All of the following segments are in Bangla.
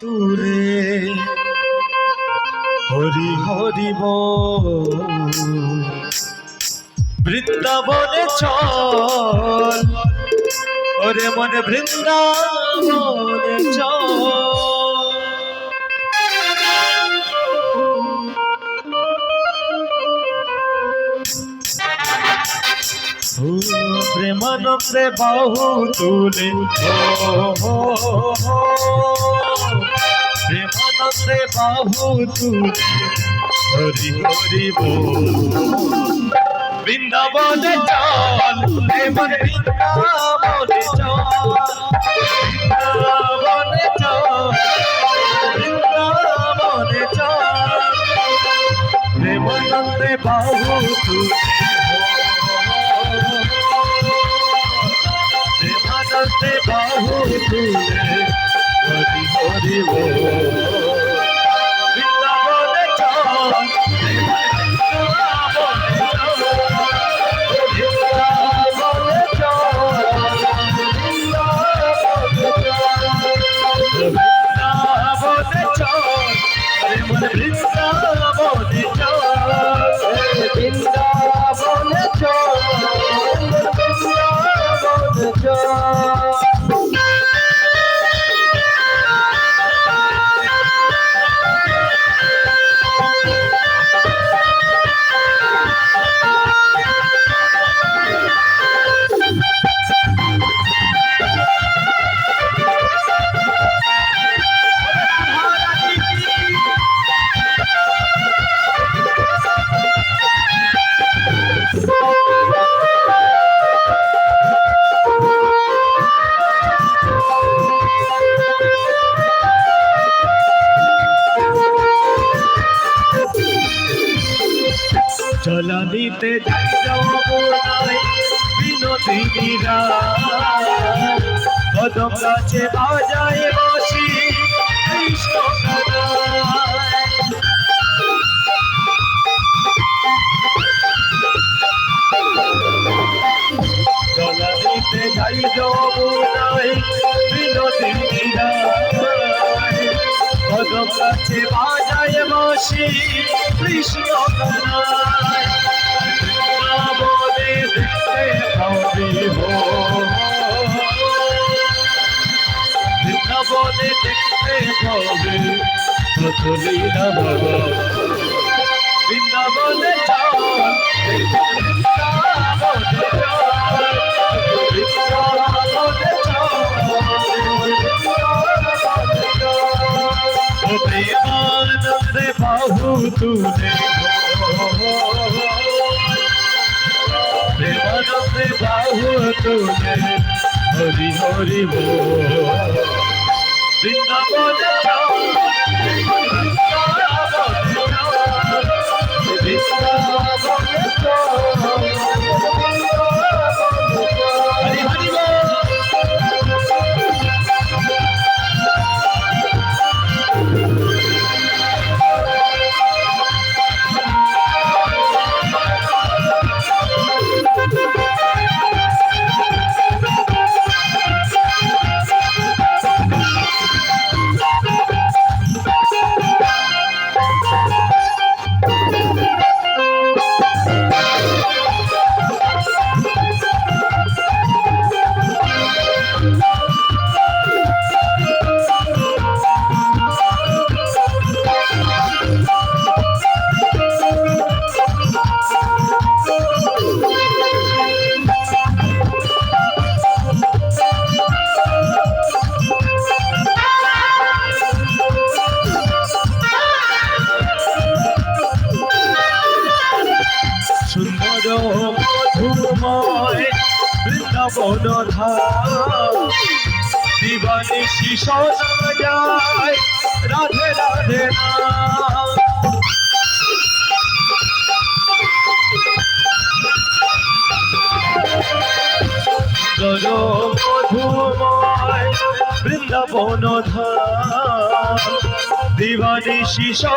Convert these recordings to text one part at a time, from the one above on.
তুরে হরি হরি বৃন্দাবনে চল। ওরে মনে বৃন্দাবনে চল। প্রেমানন্দে বাহু তুলে প্রেমানন্দে বাহু তুলে হরি হরি বৃন্দাবনে চল প্রেমন বৃন্দাবনে বাহু তুলে যাই যাব নাই বিনোদিনীরা কদম গাছে বাজায় বসি, কৃষ্ণ। চলানিতে যাই যাব বিনোদিনীরা কদম গাছে কৃষ্ণ। বৃন্দাবনে দেখতে বৃন্দাবনে দেখতে পাবি প্রথলীলা বাবা তুলে প্রেমানন্দে বাহু তুলে হরি হরি বল বৃন্দাবন বৃন্দাবনে বৃন্দাবনে দিবানি শিশো যায় রাধে রাধে নাম সুন্দর মধুময় বৃন্দাবন ধাম। দিবানি শিশো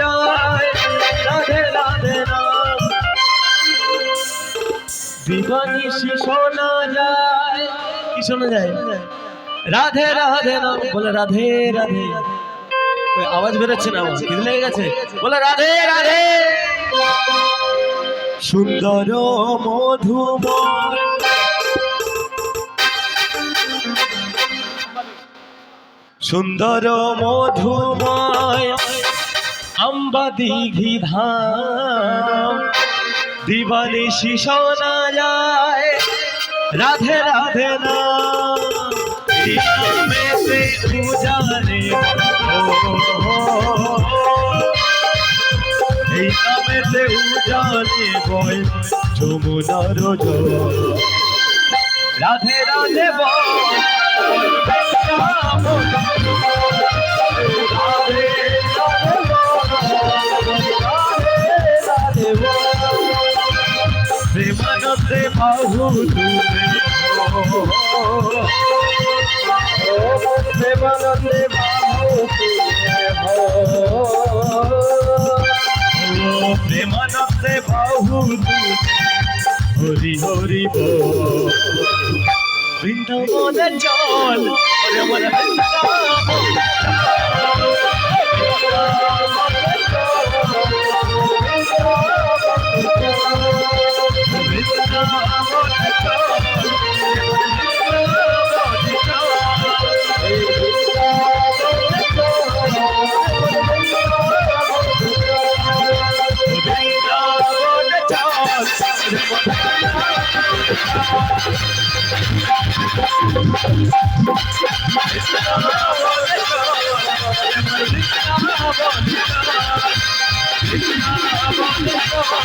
যায় রাধে রাধে নাম দিবানিশি শোনা যায়। কি শোনা যায়? রাধে রাধে বলে রাধে রাধে। আওয়াজ বেরোচ্ছে না আমার, খিদে লেগে গেছে। বলে রাধে রাধে। সুন্দর মধুময় সুন্দর মধুময় আম্বা দিঘি ধাম। দিবানিশি শোনা যায়। রাধে রাধে না। উজানে এই জল। রাধে রাধে প্রেমানন্দে বাহু প্রেমানন্দে বাহু প্রেমানন্দে বাহু হরি হরি বৃন্দাবনের জল আমার राधा